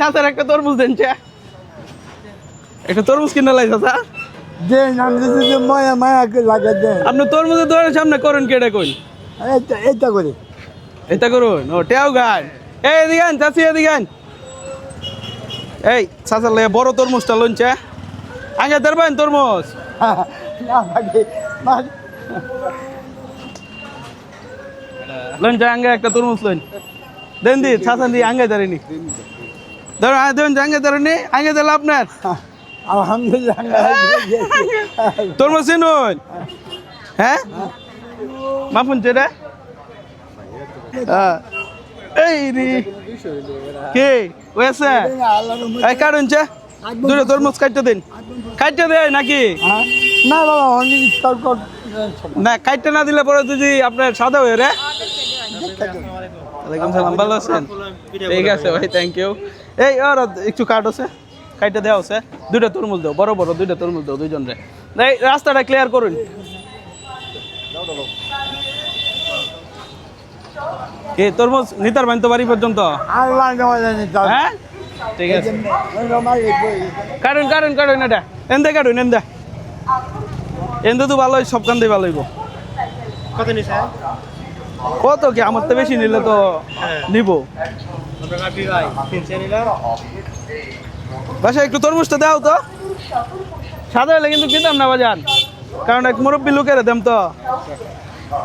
চাচার একটা তরমুজ দেন চা। একটা তরমুজ কিনে লাই চাচা। দেন আমি যদি মায়া মায়া লাগে দেন। আপনি তরমুজের দোকানের সামনে করুন কেটে কইন? এইটা এইটা করে। এটা করুন। ও টেও গান। এই এদিকে আন চাচি এদিকে আন। এই চাচার লাগে বড় তরমুজটা লঞ্চে আগে ধরবেন তরমুজ। না লাগে লঞ্চে আগে একটা তরমুজ লইন। দেন দি চাচা দি আগে ধরেনি ধরুন আগে দেন আগে আগে দিলে আপনার আলহামদুলিল্লাহ। তরমুজ চিনুন হ্যাঁ? মাফুন চেরে এই রে। কে? ওয়েছে এই কারণ চে। দুটো তরমুজ কাটতে দিন। কাটতে দেয় নাকি? না বাবা না কাটতে না দিলে পরে যদি আপনার সাদা হয়ে রে। ওয়ালাইকুম সালাম ভালো আছেন? ঠিক আছে ভাই থ্যাংক ইউ এই আর একটু কাট আছে। কাটতে দেওয়া আছে। দুইটা তরমুজ দাও বড় বড় দুইটা তরমুজ দাও দুইজন রে এই রাস্তাটা ক্লিয়ার করুন। এ তরমুজ নিতার বাইন তো বাড়ি পর্যন্ত? হ্যাঁ? ঠিক আছে। কারণ কারণ কারণ এটা। এন্দে কারণ এন্দে। এন্দে তো ভালো সব কান্দে ভালো হইব। কত নিছে? কত কি আমার তো বেশি নিলে তো নিব। বাসায় একটু তরমুজটা দাও তো। সাদা হলে কিন্তু কিনতাম না বাজান। কারণ এক মুরব্বী লোকের দেম তো।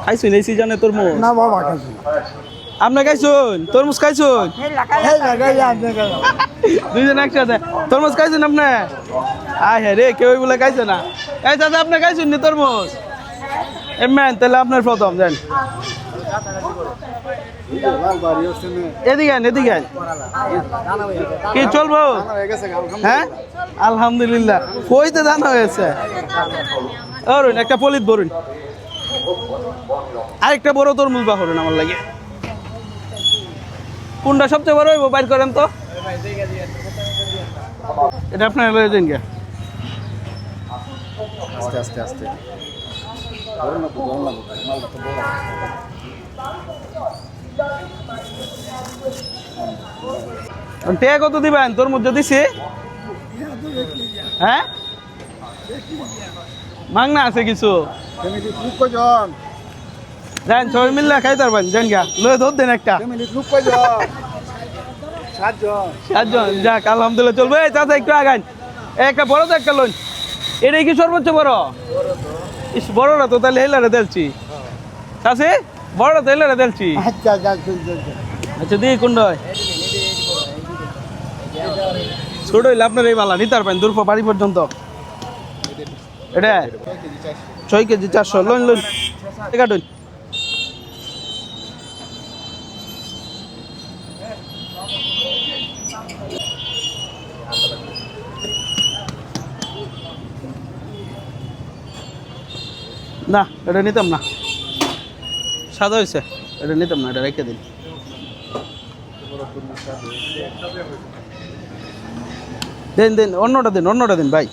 খাইছুন এই সিজনে তরমুজ? না বাবা কাছে আপনি খাইছুন? তরমুজ খাইছুন? এই লাগাই আপনি দুইজন একসাথে। তরমুজ খাইছেন আপনি? আয় হ্যাঁ রে কেউ বলে খাইছে না। এই চাচা আপনি খাইছেন নি তরমুজ? এমেন তাহলে আপনার প্রথম দেন। এদিকে এদিকে। কি চলবো? হ্যাঁ? আলহামদুলিল্লাহ। কইতে জানা হয়েছে? অরুণ, একটা পলিত বরুণ। আরেকটা বড় তরমুজ বা হরুন আমার লাগে। কোনটা সবচেয়ে বড় হইব? বাইর করেন তো। এটা আপনার লয়ে যান গে আস্তে আস্তে আস্তে। ধরুন না ধরুন না মালটা তো বড় টে কত দিবেন? তরমুজ দিছি। হ্যাঁ? মাংনা আছে কিছু? ফ্যামিলি লুক কয়জন? যান সবাই মিললে যান গা লয়ে ধর দেন একটা। সাতজন। যাক আলহামদুলিল্লাহ চলবে। এই চাচা একটু আগান একটা বড় তো একটা লোন এটাই কি সর্বোচ্চ বড়? ইস বড়রা তো তাহলে হেলারে দেলছি। চাষে বড় তো হেলারে দেলছি। আচ্ছা আচ্ছা আচ্ছা, দিয়ে হয় ছোট হইলে আপনার এই বালা, নিতে পারবেন দূর বাড়ি পর্যন্ত। এটা? ছয় কেজি চারশো লোন লোন কাটুন। না, এটা নিতাম না। সাদা হয়েছে এটা নিতাম না, এটা রেখে দিন। দিন দিন অন্যটা দিন অন্যটা দিন ভাই।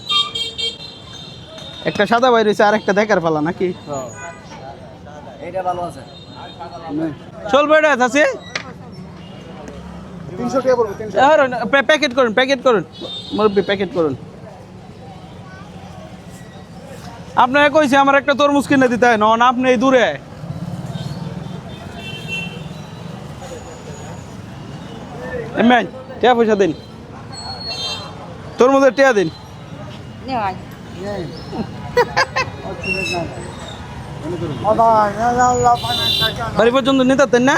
একটা সাদা ভাই রয়েছে আর একটা দেখার পালা নাকি? চলবে এটা আছে পড়বে তিনশো প্যাকেট করুন প্যাকেট করুন। মুরব্বী প্যাকেট করুন। আপনাকে কইছে আমার একটা তরমুজ কিনে দিতে হয় নন আপনি এই দূরে। এমেন টিয়া পয়সা দিন। তরমুজের টিয়া দিন না আল্লাহ বাড়ি পর্যন্ত নিতে না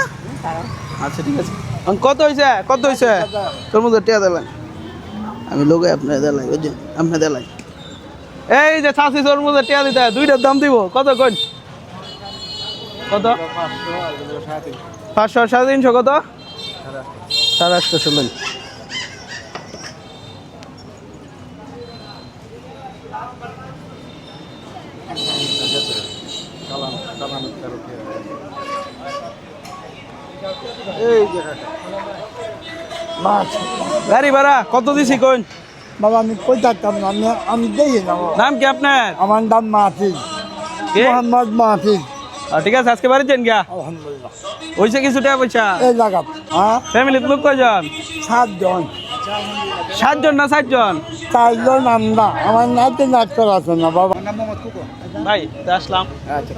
আচ্ছা ঠিক আছে কত হয়েছে কত হয়েছে তরমুজের টিয়া আমি লোকে আপনার দিলাই বুঝছেন আপনার দিলাই এই যে ছাসি টিয়া দিতে দুইটার দাম দিব কত কত পাঁচশো সাড়ে তিনশো কত সাড়ে আটশো শুনলেন এই মাছ। গাড়ি ভাড়া কত দিছি কোন বাবা আমি কই থাকতাম না আমি আমি দেখি না। নাম কি আপনার? আমার নাম মাহফিজ? মোহাম্মদ মাহফিজ। ঠিক আছে আজকে বাড়ি যান গা আলহামদুলিল্লাহ। হয়েছে কিছু টাকা পয়সা? এই জায়গা হ্যাঁ? ফ্যামিলি লোক কয়জন? সাতজন। সাতজন না চারজন চারজন আমরা। আমার নাইতে নাচ আছে না বাবা? ভাই তো আসলাম। আচ্ছা।